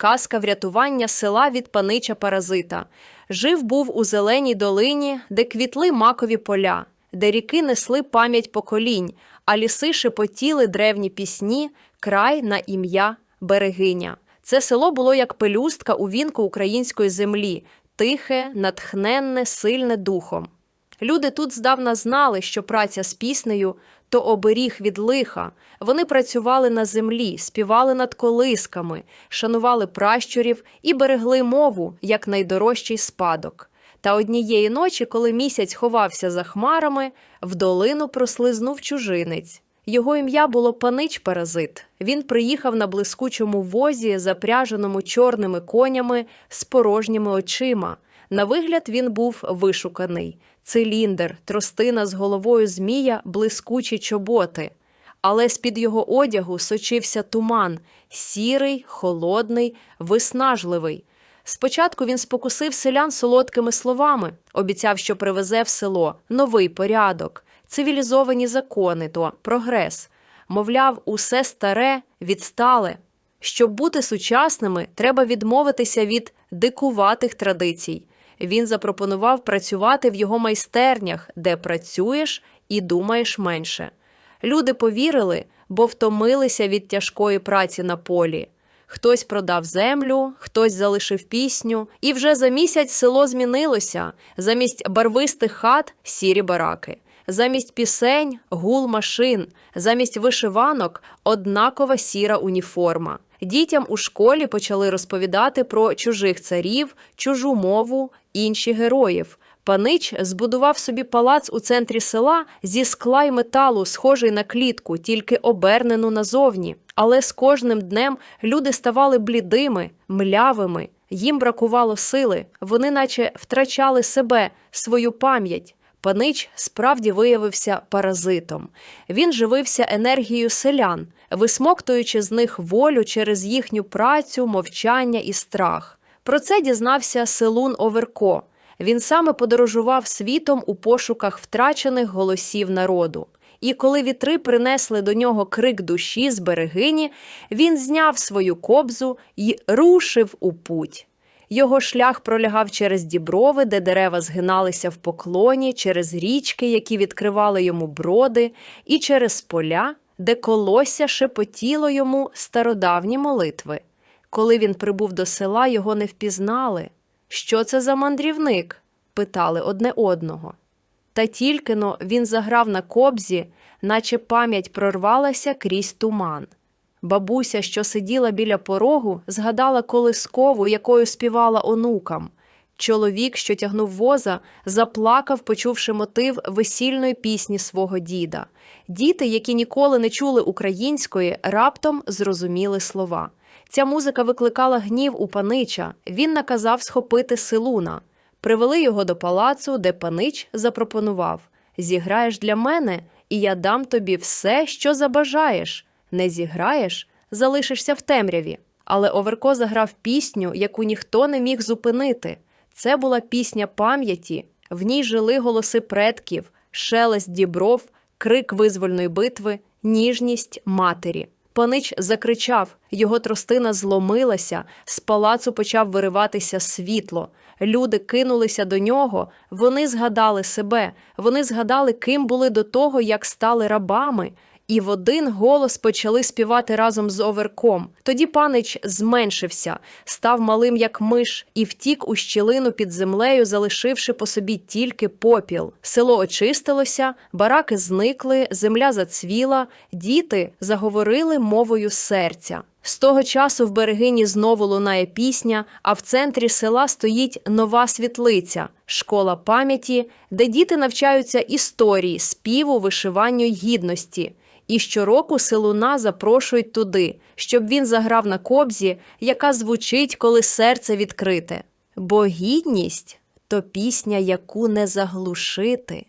казка врятування села від панича паразита. Жив був у зеленій долині, де квітли макові поля, де ріки несли пам'ять поколінь, а ліси шепотіли древні пісні, край на ім'я Берегиня. Це село було як пелюстка у вінку української землі, тихе, натхненне, сильне духом. Люди тут здавна знали, що праця з піснею то оберіг від лиха. Вони працювали на землі, співали над колисками, шанували пращурів і берегли мову як найдорожчий спадок. Та однієї ночі, коли місяць ховався за хмарами, в долину прослизнув чужинець. Його ім'я було панич Паразит. Він приїхав на блискучому возі, запряженому чорними конями з порожніми очима. На вигляд він був вишуканий: циліндр, тростина з головою змія, блискучі чоботи. Але з-під його одягу сочився туман сірий, холодний, виснажливий. Спочатку він спокусив селян солодкими словами, обіцяв, що привезе в село новий порядок, цивілізовані закони то прогрес. Мовляв, усе старе, відстале. Щоб бути сучасними, треба відмовитися від дикуватих традицій. Він запропонував працювати в його майстернях, де працюєш і думаєш менше. Люди повірили, бо втомилися від тяжкої праці на полі. Хтось продав землю, хтось залишив пісню, і вже за місяць село змінилося. Замість барвистих хат сірі бараки, замість пісень гул машин, замість вишиванок однакова сіра уніформа. Дітям у школі почали розповідати про чужих царів, чужу мову, інші героїв. Панич збудував собі палац у центрі села зі скла й металу, схожий на клітку, тільки обернену назовні. Але з кожним днем люди ставали блідими, млявими. Їм бракувало сили, вони наче втрачали себе, свою пам'ять. Панич справді виявився паразитом. Він живився енергією селян, висмоктуючи з них волю через їхню працю, мовчання і страх. Про це дізнався Селун Оверко. Він саме подорожував світом у пошуках втрачених голосів народу. І коли вітри принесли до нього крик душі з берегині, він зняв свою кобзу і рушив у путь. Його шлях пролягав через діброви, де дерева згиналися в поклоні, через річки, які відкривали йому броди, і через поля, де колосся шепотіло йому стародавні молитви. Коли він прибув до села, його не впізнали. Що це за мандрівник? питали одне одного. Та тільки но він заграв на кобзі, наче пам'ять прорвалася крізь туман. Бабуся, що сиділа біля порогу, згадала колискову, якою співала онукам. Чоловік, що тягнув воза, заплакав, почувши мотив весільної пісні свого діда. Діти, які ніколи не чули української, раптом зрозуміли слова. Ця музика викликала гнів у панича. Він наказав схопити силуна. Привели його до палацу, де панич запропонував: Зіграєш для мене, і я дам тобі все, що забажаєш. Не зіграєш, залишишся в темряві. Але Оверко заграв пісню, яку ніхто не міг зупинити. Це була пісня пам'яті, в ній жили голоси предків, шелест дібров, крик визвольної битви, ніжність матері. Панич закричав, його тростина зломилася, з палацу почав вириватися світло. Люди кинулися до нього, вони згадали себе, вони згадали, ким були до того, як стали рабами. І в один голос почали співати разом з оверком. Тоді панич зменшився, став малим, як миш, і втік у щілину під землею, залишивши по собі тільки попіл. Село очистилося, бараки зникли, земля зацвіла, діти заговорили мовою серця. З того часу в берегині знову лунає пісня, а в центрі села стоїть нова світлиця школа пам'яті, де діти навчаються історії, співу, вишиванню гідності. І щороку силуна запрошують туди, щоб він заграв на кобзі, яка звучить, коли серце відкрите. Бо гідність то пісня, яку не заглушити.